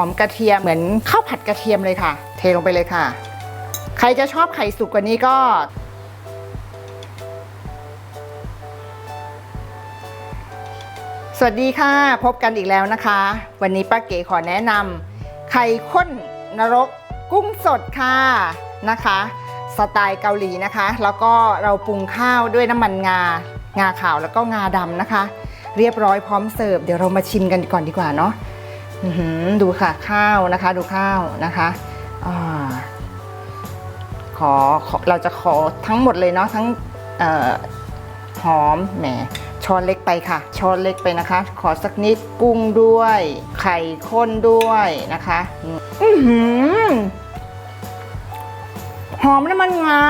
อมกระเทียมเหมือนข้าวผัดกระเทียมเลยค่ะ เทลงไปเลยค่ะ ใครจะชอบไข่สุกกว่านี้ก็ สวัสดีค่ะ พบกันอีกแล้วนะคะ วันนี้ป้าเก๋ขอแนะนำไข่ข้นนรกกุ้งสดค่ะนะคะสไตล์เกาหลีนะคะ แล้วก็เราปรุงข้าวด้วยน้ำมันงา งาขาวแล้วก็งาดำนะคะ เรียบร้อยพร้อมเสิร์ฟ เดี๋ยวเรามาชิมกันก่อนดีกว่าเนาะ ดูค่ะข้าวนะคะดูข้าวนะคะอขอขอเราจะขอทั้งหมดเลยเนาะทั้งออหอมแหมช้อนเล็กไปค่ะ ช้อนเล็กไปนะคะ ขอสักนิดกุ้งด้วย ไข่ข้นด้วยนะคะอือหือหอมน้ำมันงา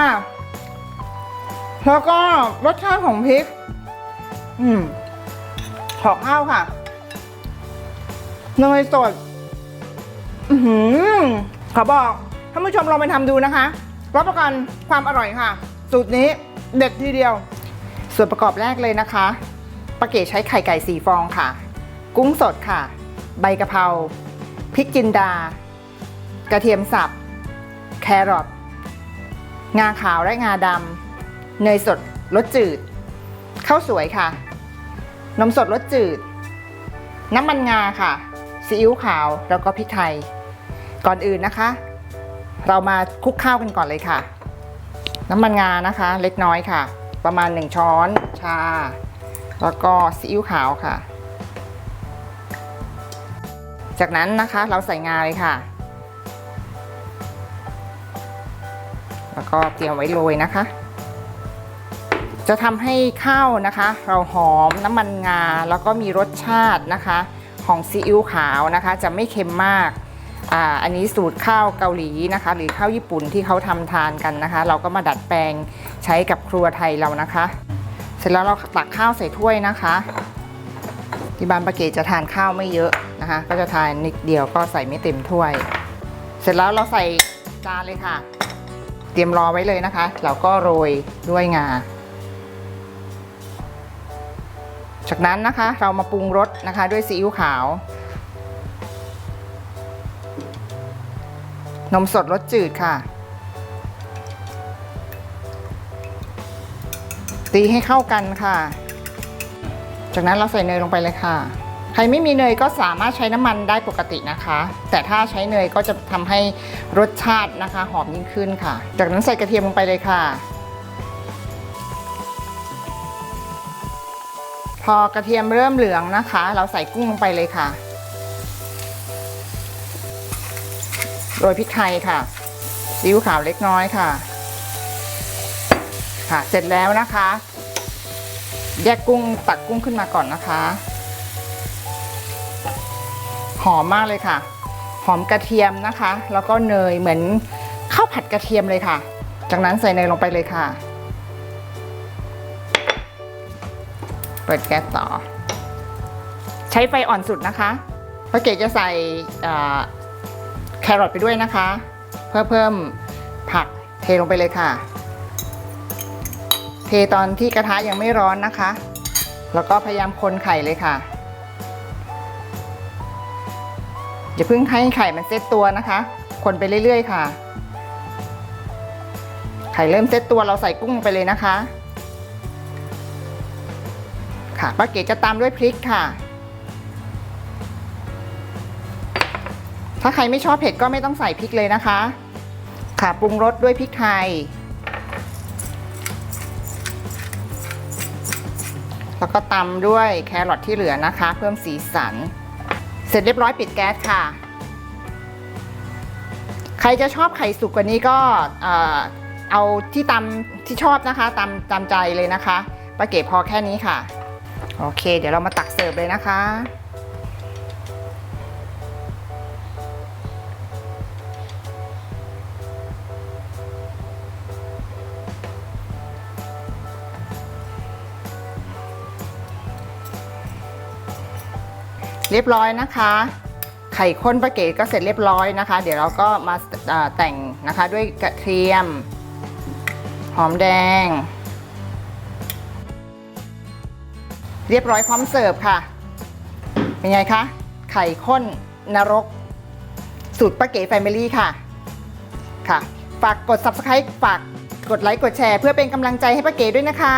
แล้วก็รสชาติของพริก อืมขอข้าวค่ะ เนยสด อือหือขอบอกท่านผู้ชมลองไปทำดูนะคะรับประกันความอร่อยค่ะ สูตรนี้เด็ดทีเดียว ส่วนประกอบแรกเลยนะคะปาเกใช้ไข่ไก่สีฟองค่ะ กุ้งสดค่ะ ใบกะเพราพริกจินดา กระเทียมสับ แครอทงาขาวและงาดำเนยสดรสจืดข้าวสวยค่ะ นมสดรสจืด น้ำมันงาค่ะ ซีอิ๊วขาวแล้วก็พริกไทย ก่อนอื่นนะคะ เรามาคลุกข้าวกันก่อนเลยค่ะ น้ำมันงานะคะ เล็กน้อยค่ะ ประมาณ 1 ช้อนชา แล้วก็ซีอิ๊วขาวค่ะ จากนั้นนะคะเราใส่งาเลยค่ะ แล้วก็เตรียมไว้โรยนะคะจะทำให้ข้าวนะคะ เราหอมน้ำมันงาแล้วก็มีรสชาตินะคะ ของซีอิ๊วขาวนะคะ จะไม่เค็มมากอ่าอันนี้สูตรข้าวเกาหลีนะคะ หรือข้าวญี่ปุ่นที่เขาทำทานกันนะคะ เราก็มาดัดแปลงใช้กับครัวไทยเรานะคะ เสร็จแล้วเราตักข้าวใส่ถ้วยนะคะที่บ้านปาเกตจะทานข้าวไม่เยอะนะคะ ก็จะทานนิดเดียวก็ใส่ไม่เต็มถ้วย เสร็จแล้วเราใส่จานเลยค่ะ เตรียมรอไว้เลยนะคะ เราก็โรยด้วยงา จากนั้นนะคะเรามาปรุงรสนะคะด้วยซีอิ๊วขาว นมสดรสจืดค่ะ ตีให้เข้ากันค่ะ จากนั้นเราใส่เนยลงไปเลยค่ะ ใครไม่มีเนยก็สามารถใช้น้ำมันได้ปกตินะคะ แต่ถ้าใช้เนยก็จะทำให้รสชาตินะคะ หอมยิ่งขึ้นค่ะ จากนั้นใส่กระเทียมลงไปเลยค่ะ พอกระเทียมเริ่มเหลืองนะคะ เราใส่กุ้งลงไปเลยค่ะ โรยพริกไทยค่ะซีอิ๊วขาวเล็กน้อยค่ะ ค่ะ เสร็จแล้วนะคะ แยกกุ้งตักกุ้งขึ้นมาก่อนนะคะ หอมมากเลยค่ะ หอมกระเทียมนะคะ แล้วก็เนยเหมือนข้าวผัดกระเทียมเลยค่ะ จากนั้นใส่เนยลงไปเลยค่ะ เปิดแก๊สต่อ ใช้ไฟอ่อนสุดนะคะป้าเกดจะใส่อ่าแครอทไปด้วยนะคะ เพื่อเพิ่มผักเทลงไปเลยค่ะ เทตอนที่กระทะยังไม่ร้อนนะคะ แล้วก็พยายามคนไข่เลยค่ะอย่าเพิ่งให้ไข่มันเซตตัวนะคะ คนไปเรื่อยๆค่ะ ไข่เริ่มเซตตัวเราใส่กุ้งลงไปเลยนะคะ ค่ะป้าเก๋จะตามด้วยพริกค่ะ ถ้าใครไม่ชอบเผ็ดก็ไม่ต้องใส่พริกเลยนะคะ ค่ะปรุงรสด้วยพริกไทย แล้วก็ตำด้วยแครอทที่เหลือนะคะ เพิ่มสีสัน เสร็จเรียบร้อยปิดแก๊สค่ะ ใครจะชอบไข่สุกกว่านี้ก็เอาที่ตำที่ชอบนะคะตามตามใจเลยนะคะป้าเก๋พอแค่นี้ค่ะ โอเค เดี๋ยวเรามาตักเสิร์ฟเลยนะคะ เรียบร้อยนะคะ ไข่ข้นปลาเกตก็เสร็จเรียบร้อยนะคะ เดี๋ยวเราก็มาแต่งนะคะด้วยกระเทียม หอมแดง เรียบร้อยพร้อมเสิร์ฟค่ะ เป็นไงคะ ไข่ข้นนรก สูตรป้าเก๋แฟมิลี่ค่ะ ค่ะ ฝากกด subscribe ฝากกดไลค์กดแชร์ เพื่อเป็นกำลังใจให้ป้าเก๋ด้วยนะคะ